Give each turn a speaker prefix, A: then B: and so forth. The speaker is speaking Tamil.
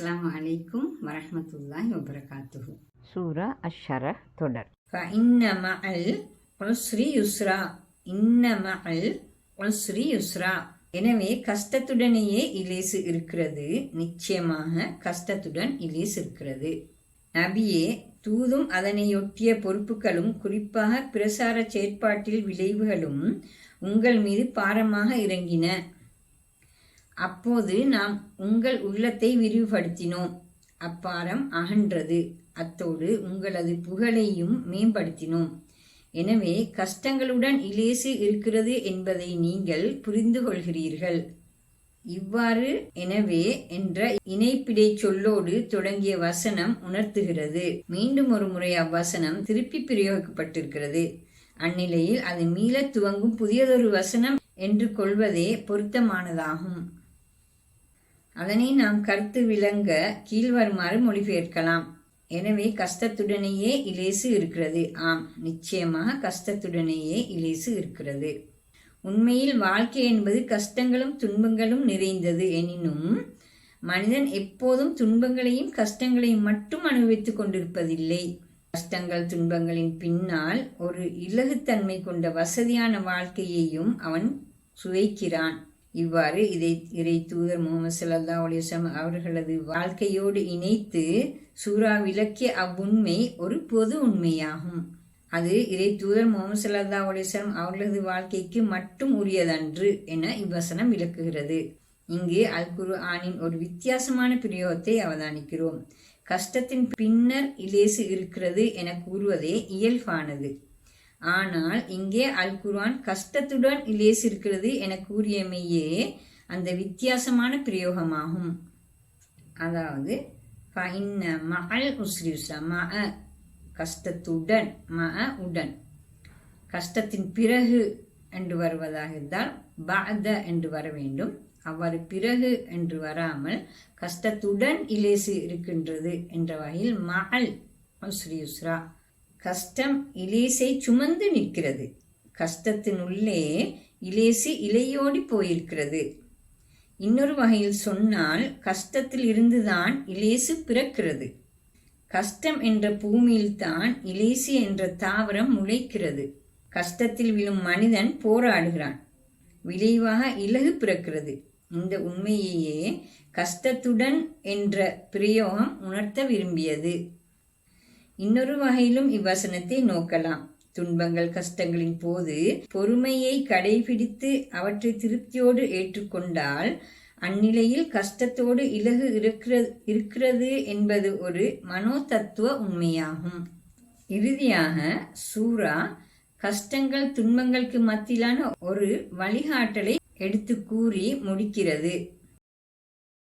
A: அஸ்லாம் வலைக்கும் வரமத்துல்லாய் வபரகாத்துஹு.
B: சூரா அஷர தொடர்.
A: இன்னம அல் உல்ஸ்ரி யுஸ்ரா. இன்னம அல் யுஸ்ரா. எனவே கஷ்டத்துடனேயே இலேசு இருக்கிறது. நிச்சயமாக கஷ்டத்துடன் இலேசு இருக்கிறது. நபியே தூதும் அதனையொட்டிய பொறுப்புகளும் குறிப்பாக பிரசார செயற்பாட்டில் விளைவுகளும் உங்கள் மீது பாரமாக இறங்கின. அப்போது நாம் உங்கள் உள்ளத்தை விரிவுபடுத்தினோம். அப்பாரம் அகன்றது. அத்தோடு உங்களது புகழையும் மேம்படுத்தினோம். எனவே கஷ்டங்களுடன் இலேசு இருக்கிறது என்பதை நீங்கள் புரிந்து கொள்கிறீர்கள். இவ்வாறு எனவே என்ற இணைப்பிடை சொல்லோடு தொடங்கிய வசனம் உணர்த்துகிறது. மீண்டும் ஒரு முறை அவ்வசனம் திருப்பி பிரயோகிக்கப்பட்டிருக்கிறது. அந்நிலையில் அது மீளத் துவங்கும் புதியதொரு வசனம் என்று கொள்வதே பொருத்தமானதாகும். அதனை நாம் கருத்து விளங்க கீழ்வருமாறு மொழிபெயர்க்கலாம். எனவே கஷ்டத்துடனேயே இலேசு இருக்கிறது. ஆம் நிச்சயமாக கஷ்டத்துடனேயே இலேசு இருக்கிறது. உண்மையில் வாழ்க்கை என்பது கஷ்டங்களும் துன்பங்களும் நிறைந்தது. எனினும் மனிதன் எப்போதும் துன்பங்களையும் கஷ்டங்களையும் மட்டும் அனுபவித்துக் கொண்டிருப்பதில்லை. கஷ்டங்கள் துன்பங்களின் பின்னால் ஒரு இலகுத்தன்மை கொண்ட வசதியான வாழ்க்கையையும் அவன் சுவைக்கிறான். இவ்வாறு இதை இறை தூதர் முகமது சல்லா அலிஸ்லாம் அவர்களது வாழ்க்கையோடு இணைத்து சூரா விளக்கிய அவ்வுண்மை ஒரு பொது உண்மையாகும். அது இறை தூதர் முகமது சல்லா அலிஸ்லாம் அவர்களது வாழ்க்கைக்கு மட்டும் உரியதன்று என இவ்வசனம் விளக்குகிறது. இங்கு அல் குரு ஆனின் ஒரு வித்தியாசமான பிரயோகத்தை அவதானிக்கிறோம். கஷ்டத்தின் பின்னர் இலேசு இருக்கிறது என கூறுவதே இயல்பானது. ஆனால் இங்கே அல் குர்ஆன் கஷ்டத்துடன் இலேசு இருக்கிறது என கூறியமையே அந்த வித்தியாசமான பிரயோகமாகும். அதாவது மகள் உஸ்ரி உஸ்ரா ம கஷ்டத்துடன் ம உடன். கஷ்டத்தின் பிறகு என்று வருவதாக இருந்தால் பாத என்று வர வேண்டும். அவ்வாறு பிறகு என்று வராமல் கஷ்டத்துடன் இலேசு இருக்கின்றது என்ற வகையில் மகள் உஸ்ரி உஸ்ரா கஷ்டம் இலேசை சுமந்து நிற்கிறது. கஷ்டத்தினுள்ளே இலேசு இலையோடி போயிருக்கிறது. இன்னொரு வகையில் சொன்னால் கஷ்டத்தில் இருந்துதான் இலேசு பிறக்கிறது. கஷ்டம் என்ற பூமியில்தான் இலேசு என்ற தாவரம் முளைக்கிறது. கஷ்டத்தில் விழும் மனிதன் போராடுகிறான். விளைவாக இலகு பிறக்கிறது. இந்த உண்மையையே கஷ்டத்துடன் என்ற பிரயோகம் உணர்த்த விரும்பியது. இன்னொரு வகையிலும் இவ்வசனத்தை நோக்கலாம். துன்பங்கள் கஷ்டங்களின் போது பொறுமையை கடைபிடித்து அவற்றை திருப்தியோடு ஏற்றுக்கொண்டால் அந்நிலையில் கஷ்டத்தோடு இலகு இருக்கிறது இருக்கிறது என்பது ஒரு மனோ தத்துவ உண்மையாகும். இறுதியாக சூரா கஷ்டங்கள் துன்பங்களுக்கு மத்தியிலான ஒரு வழிகாட்டலை எடுத்து கூறி முடிக்கிறது.